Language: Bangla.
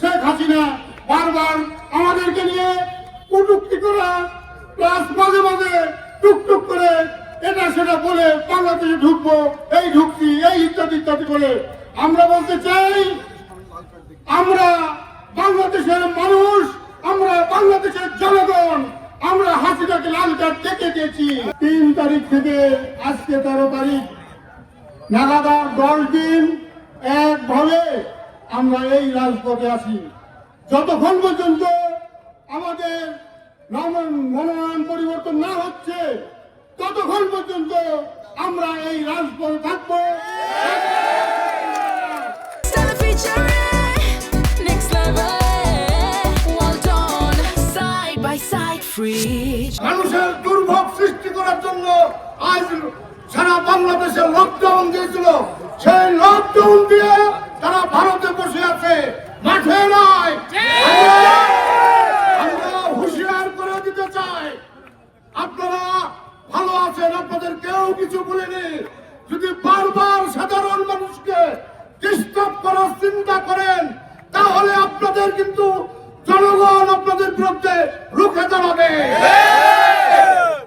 শেখ হাসিনা বারবার আমাদেরকে নিয়ে কটুক্তি করা, প্লাস মাঝে মাঝে টুকটুক করে এটা সেটা বলে বাংলাদেশে ঢুকবো, এই ঢুকছি, এই ইত্যাদি ইত্যাদি বলে আমরা বলতে চাই, আমরা বাংলাদেশের মানুষ হাসিনাকে থেকে চেয়েছি। তিন তারিখ থেকে আজকে তেরো তারিখ। নাগাদার দশ দিন একভাবে আমরা এই রাজপথে আছি। যতক্ষণ পর্যন্ত আমাদের মনোনয়ন পরিবর্তন না হচ্ছে, ততক্ষণ পর্যন্ত আমরা এই রাজপথে থাকব। Free. মানুষের দুর্ভোগ সৃষ্টি করার জন্য আজ সারা বাংলাদেশে লকডাউন দিয়েছিল। সেই লকডাউন দিয়ে তারা ভারতে বসে আছে। মাঠে নয় আমরা হুঁশিয়ার করে দিতে চাই। আপনারা ভালো আছেন আপনাদের কেউ কিছু বলেনি। যদি বারবার সাধারণ মানুষকে ডিস্টার্ব করার চিন্তা করেন তাহলে আপনাদের কিন্তু আপনাদের বিরুদ্ধে রুখে দাঁড়াবে।